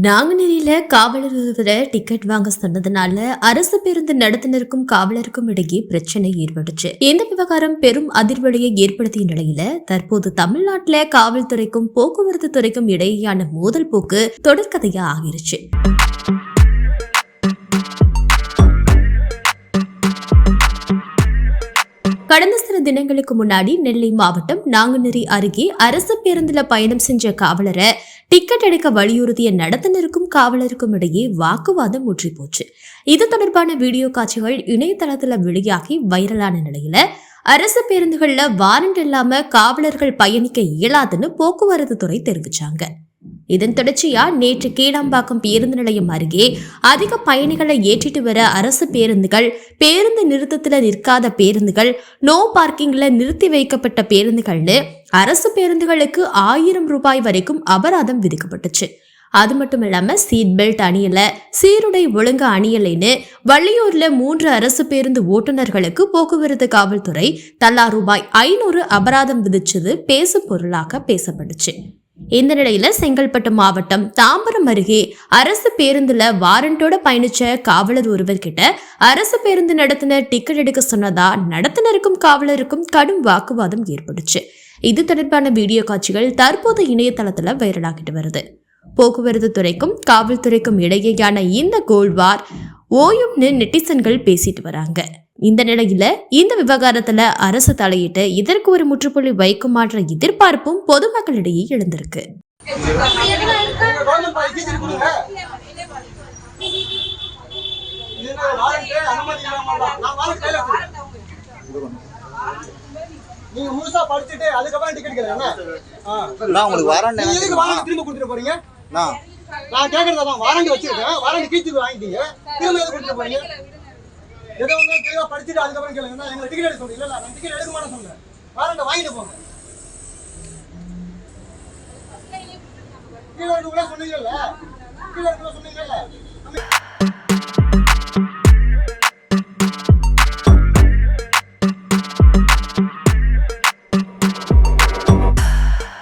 நாங்குநேரியில காவலர் டிக்கெட் வாங்க சொன்னதுனால அரசு பேருந்து நடத்துனருக்கும் காவலருக்கும் இடையே பிரச்சனை ஏற்பட்டுச்சு. இந்த விவகாரம் பெரும் அதிர்வலையை ஏற்படுத்திய நிலையில தற்போது தமிழ்நாட்டில் காவல்துறைக்கும் போக்குவரத்து துறைக்கும் இடையேயான மோதல் போக்கு தொடர்கதையா ஆகிருச்சு. கடந்த சில தினங்களுக்கு முன்னாடி நெல்லை மாவட்டம் நாங்குநேரி அருகே அரசு பேருந்துல பயணம் செஞ்ச காவலரை டிக்கெட் எடுக்க வலியுறுத்திய நடத்துனருக்கும் காவலருக்கும் இடையே வாக்குவாதம் முற்றி போச்சு இது தொடர்பான வீடியோ காட்சிகள் இணையதளத்துல வெளியாகி வைரலான நிலையில அரசு பேருந்துகள்ல வாரண்ட் இல்லாம காவலர்கள் பயணிக்க இயலாதுன்னு போக்குவரத்து துறை தெரிவிச்சாங்க. இதன் தொடர்ச்சியா நேற்று கீழாம்பாக்கம் பேருந்து நிலையம் அருகே அதிக பயணிகளை ஏற்றிட்டு வர அரசு பேருந்துகள் பேருந்து நிறுத்தத்துல நிற்காத பேருந்துகள் நோ பார்க்கிங்ல நிறுத்தி வைக்கப்பட்ட பேருந்துகள்னு அரசு பேருந்துகளுக்கு ஆயிரம் ரூபாய் வரைக்கும் அபராதம் விதிக்கப்பட்டுச்சு. அது மட்டும் இல்லாம சீட் பெல்ட் அணியல சீருடை ஒழுங்கு அணியலைன்னு வள்ளியூர்ல மூன்று அரசு பேருந்து ஓட்டுநர்களுக்கு போக்குவரத்து காவல்துறை தலா ரூபாய் ஐநூறு அபராதம் விதிச்சது பேசு பொருளாக பேசப்பட்டுச்சு. இந்த நிலையில செங்கல்பட்டு மாவட்டம் தாம்பரம் அருகே அரசு பேருந்துல வாரண்டோட பயணிச்ச காவலர் ஒருவர் கிட்ட அரசு பேருந்து நடத்தின டிக்கெட் எடுக்க சொன்னதா நடத்தினருக்கும் காவலருக்கும் கடும் வாக்குவாதம் ஏற்பட்டுச்சு. இது தொடர்பான வீடியோ காட்சிகள் தற்போது இணையதளத்தில் வைரலாகிட்டு வருது. போக்குவரத்து துறைக்கும் காவல்துறைக்கும் இடையேயான இந்த கோல்வார் ஓயும்னு நெட்டிசன்கள் பேசிட்டு வராங்க. இந்த நிலையில இந்த விவகாரத்துல அரசு தலையிட்டு இதற்கு ஒரு முற்றுப்புள்ளி வைக்குமான்ற எதிர்பார்ப்பும் பொதுமக்களிடையே எழுந்திருக்கு கவர்மெண்ட் பாலிசி திருப்பி கொடுங்க இது வாரண்ட் அனுமதி இல்லாம தான். நான் வாரண்ட் கையில வச்சிருக்கேன். நீங்க முழுசா படிச்சுட்டு அதுக்கப்புறம் டிக்கெட் கேட்கறேன் நான் உங்களுக்கு வாரண்ட் எதுக்கு? வாரண்ட் திரும்ப கொடுத்துட்டு போறீங்க? நான். நான் கேட்கறதா தான் வாரண்ட் வச்சிருக்கேன். வாரண்ட் கீழ்த்து வாங்கிட்டீங்க. திரும்ப எதுக்கு கொடுத்துட்டு போறீங்க? எதை வந்து தெளிவா படிச்சுட்டு அதுக்கப்புறம் கேளுங்க. நான் எங்களை டிக்கெட் எடுக்க இல்ல நான் டிக்கெட் எடுக்க மாட்டேன் சொன்னேன். வாரண்ட் வாங்கிட்டு போங்க. கீழே இருக்கவங்கள சொன்னீங்கல்ல? கீழே இருக்கவங்கள சொன்னீங்கல்ல?